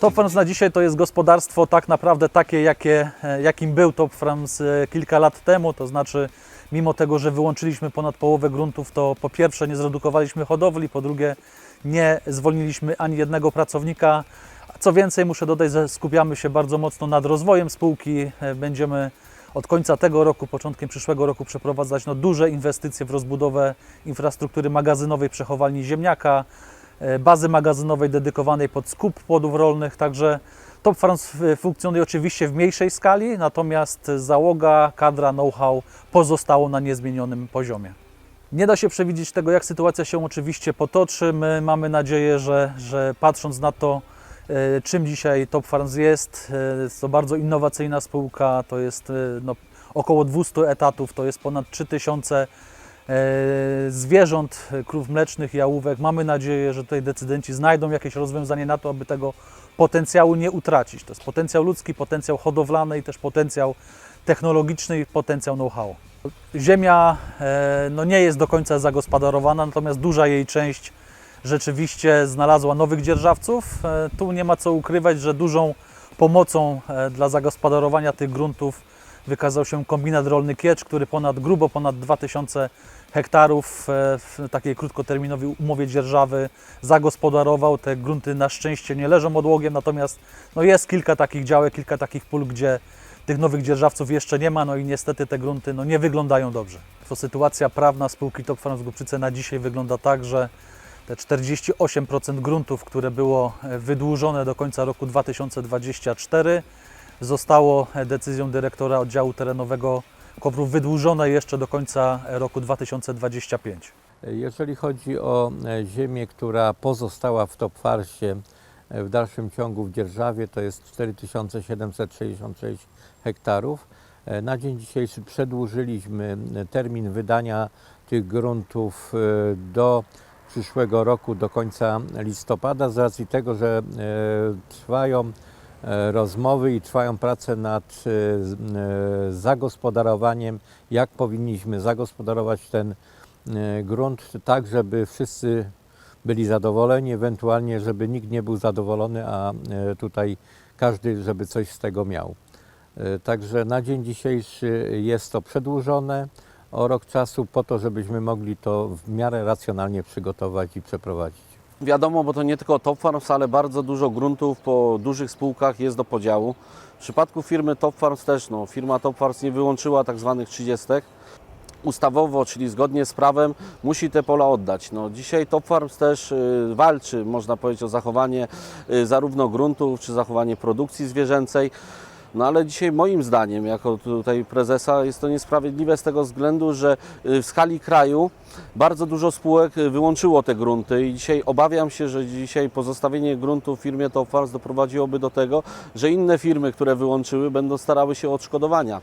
Top Farms na dzisiaj to jest gospodarstwo tak naprawdę takie, jakie, e, jakim był Top Farms e, kilka lat temu, to znaczy mimo tego, że wyłączyliśmy ponad połowę gruntów, to po pierwsze nie zredukowaliśmy hodowli, po drugie nie zwolniliśmy ani jednego pracownika. Co więcej, muszę dodać, że skupiamy się bardzo mocno nad rozwojem spółki. E, Będziemy od końca tego roku, początkiem przyszłego roku przeprowadzać no, duże inwestycje w rozbudowę infrastruktury magazynowej przechowalni ziemniaka, bazy magazynowej dedykowanej pod skup płodów rolnych, także Top Farms funkcjonuje oczywiście w mniejszej skali, natomiast załoga, kadra, know-how pozostało na niezmienionym poziomie. Nie da się przewidzieć tego, jak sytuacja się oczywiście potoczy. My mamy nadzieję, że, że patrząc na to, e, czym dzisiaj Top Farms jest, e, jest to bardzo innowacyjna spółka, to jest e, no, około 200 etatów, to jest ponad 3000 e, zwierząt, e, krów mlecznych, jałówek. Mamy nadzieję, że tutaj decydenci znajdą jakieś rozwiązanie na to, aby tego potencjału nie utracić. To jest potencjał ludzki, potencjał hodowlany i też potencjał technologiczny i potencjał know-how. Ziemia e, no, nie jest do końca zagospodarowana, natomiast duża jej część rzeczywiście znalazła nowych dzierżawców. E, Tu nie ma co ukrywać, że dużą pomocą e, dla zagospodarowania tych gruntów wykazał się kombinat rolny Kiecz, który ponad grubo ponad 2000 hektarów e, w takiej krótkoterminowej umowie dzierżawy zagospodarował. Te grunty na szczęście nie leżą odłogiem, natomiast no jest kilka takich działek, kilka takich pól, gdzie tych nowych dzierżawców jeszcze nie ma, no i niestety te grunty no, nie wyglądają dobrze. To sytuacja prawna spółki Top Farms Głubczyce na dzisiaj wygląda tak, że te 48% gruntów, które było e, wydłużone do końca roku 2024, zostało decyzją dyrektora oddziału terenowego KOWR wydłużone jeszcze do końca roku 2025. Jeżeli chodzi o e, ziemię, która pozostała w Topfarsie e, w dalszym ciągu w dzierżawie, to jest 4766 hektarów. E, Na dzień dzisiejszy przedłużyliśmy termin wydania tych gruntów do przyszłego roku, do końca listopada, z racji tego, że trwają rozmowy i trwają prace nad e, e, zagospodarowaniem, jak powinniśmy zagospodarować ten e, grunt tak, żeby wszyscy byli zadowoleni, ewentualnie, żeby nikt nie był zadowolony, a e, tutaj każdy, żeby coś z tego miał. E, Także na dzień dzisiejszy jest to przedłużone o rok czasu po to, żebyśmy mogli to w miarę racjonalnie przygotować i przeprowadzić. Wiadomo, bo to nie tylko Top Farms, ale bardzo dużo gruntów po dużych spółkach jest do podziału. W przypadku firmy Top Farms też, no, firma Top Farms nie wyłączyła tak zwanych 30. Ustawowo, czyli zgodnie z prawem, musi te pola oddać. No, dzisiaj Top Farms też y, walczy, można powiedzieć, o zachowanie y, zarówno gruntów, czy zachowanie produkcji zwierzęcej. No ale dzisiaj moim zdaniem, jako tutaj prezesa, jest to niesprawiedliwe z tego względu, że y, w skali kraju bardzo dużo spółek y, wyłączyło te grunty i dzisiaj obawiam się, że dzisiaj pozostawienie gruntu firmie Top Farms doprowadziłoby do tego, że inne firmy, które wyłączyły, będą starały się o odszkodowania.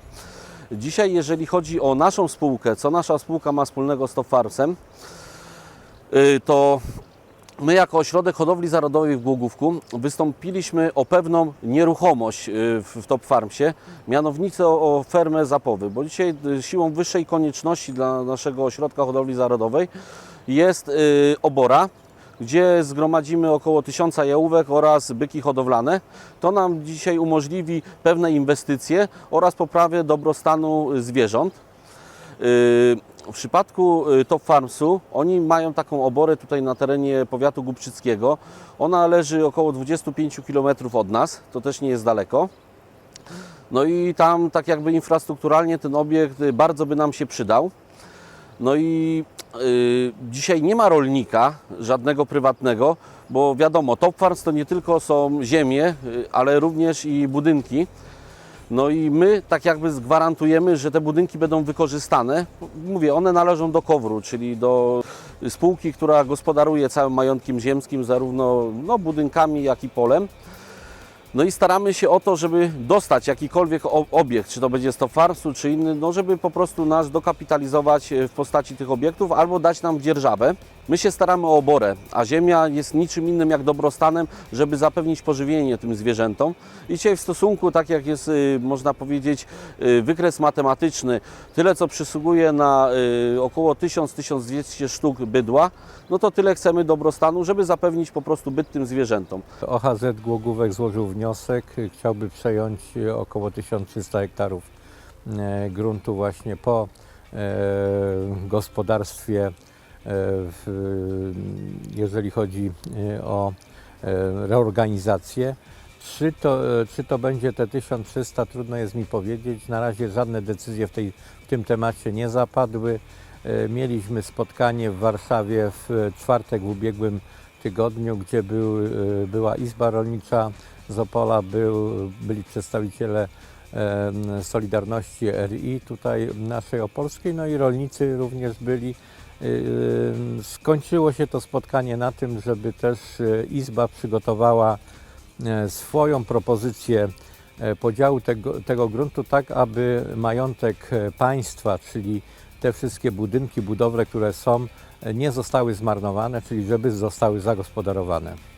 Dzisiaj, jeżeli chodzi o naszą spółkę, co nasza spółka ma wspólnego z Top Farmsem, y, to My jako Ośrodek Hodowli Zarodowej w Głogówku wystąpiliśmy o pewną nieruchomość y, w Top Farmsie, mianowicie o fermę Zapowy, bo dzisiaj y, siłą wyższej konieczności dla naszego Ośrodka Hodowli Zarodowej jest y, obora, gdzie zgromadzimy około tysiąca jałówek oraz byki hodowlane. To nam dzisiaj umożliwi pewne inwestycje oraz poprawę dobrostanu zwierząt. W przypadku y, Top Farmsu oni mają taką oborę tutaj na terenie powiatu głubczyckiego. Ona leży około 25 km od nas, to też nie jest daleko. No i tam tak jakby infrastrukturalnie ten obiekt y, bardzo by nam się przydał. No i y, dzisiaj nie ma rolnika żadnego prywatnego, bo wiadomo, Top Farms to nie tylko są ziemie, ale również i budynki. No i my tak jakby zgwarantujemy, że te budynki będą wykorzystane. Mówię, one należą do KOWR-u, czyli do spółki, która gospodaruje całym majątkiem ziemskim, zarówno no, budynkami, jak i polem. No i staramy się o to, żeby dostać jakikolwiek obiekt, czy to będzie z Farmsu, czy inny, no żeby po prostu nas dokapitalizować e, w postaci tych obiektów albo dać nam dzierżawę. My się staramy o oborę, a ziemia jest niczym innym jak dobrostanem, żeby zapewnić pożywienie tym zwierzętom. I dzisiaj w stosunku, tak jak jest, y, można powiedzieć, y, wykres matematyczny, tyle co przysługuje na y, około 1000-1200 sztuk bydła, no to tyle chcemy dobrostanu, żeby zapewnić po prostu byt tym zwierzętom. OHZ Głogówek złożył wniosek, chciałby przejąć około 1300 hektarów e, gruntu właśnie po e, gospodarstwie, jeżeli chodzi e, o e, reorganizację. Czy to, e, czy to będzie te 1300, trudno jest mi powiedzieć. Na razie żadne decyzje w, tej, w tym temacie nie zapadły. Mieliśmy spotkanie w Warszawie w czwartek w ubiegłym tygodniu, gdzie był, była Izba Rolnicza z Opola, był, byli przedstawiciele Solidarności RI, tutaj naszej opolskiej, no i rolnicy również byli. Skończyło się to spotkanie na tym, żeby też e, Izba przygotowała e, swoją propozycję e, podziału tego, tego gruntu tak, aby majątek e, państwa, czyli te wszystkie budynki, budowle, które są, nie zostały zmarnowane, czyli żeby zostały zagospodarowane.